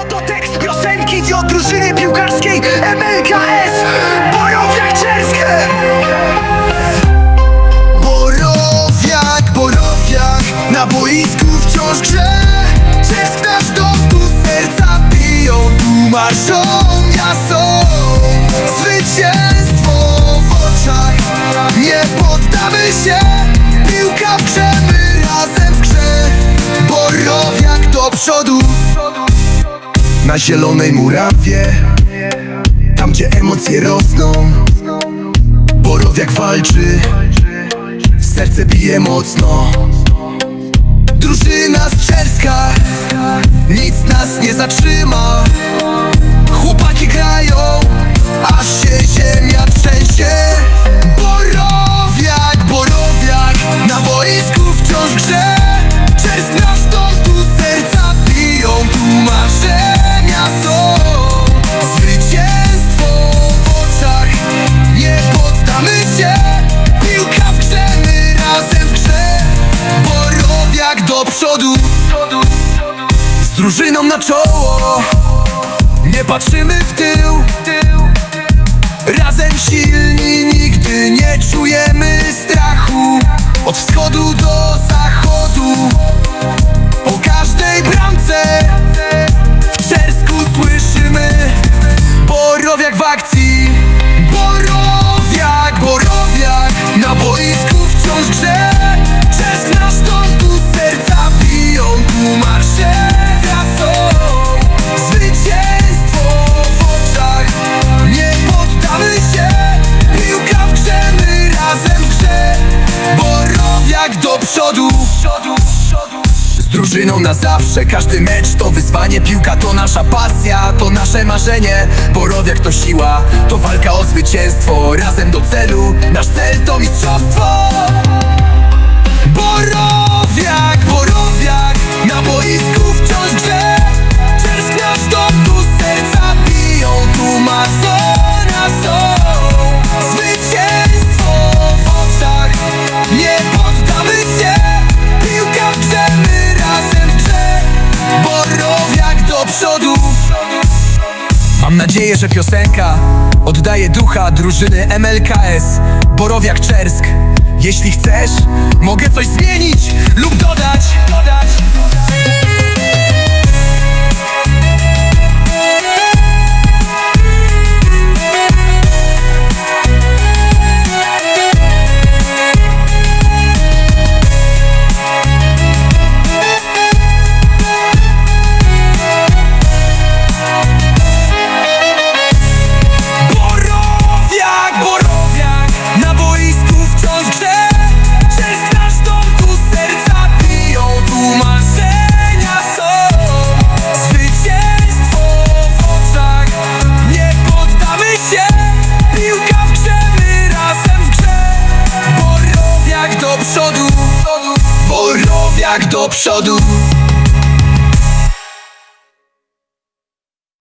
Oto tekst piosenki od drużyny piłkarskiej MLKS Borowiak Czerskie Borowiak, Borowiak Na boisku wciąż grze. Czesk nasz dom, tu serca biją Tu marszą Na zielonej murawie. Tam gdzie emocje rosną Borowiak walczy Serce bije mocno. Drużyna z Czerska Nic nas nie zatrzyma. Chłopaki grają Aż się Z drużyną na czoło. Nie patrzymy w tył. Razem silni, nigdy nie czujemy strachu. Od wschodu do zachodu. Po każdej bramce W Czersku słyszymy Borowiak w akcji. Borowiak, Borowiak. Na boisku wciąż grze drużyną na zawsze, każdy mecz to wyzwanie Piłka to nasza pasja, to nasze marzenie. Borowiak to siła, to walka o zwycięstwo. Razem do celu, nasz cel to mistrzostwo Mam nadzieję, że piosenka oddaje ducha drużyny MLKS Borowiak Czersk Jeśli chcesz, mogę coś zmienić lub dodać. Borowiak, Borowiak do przodu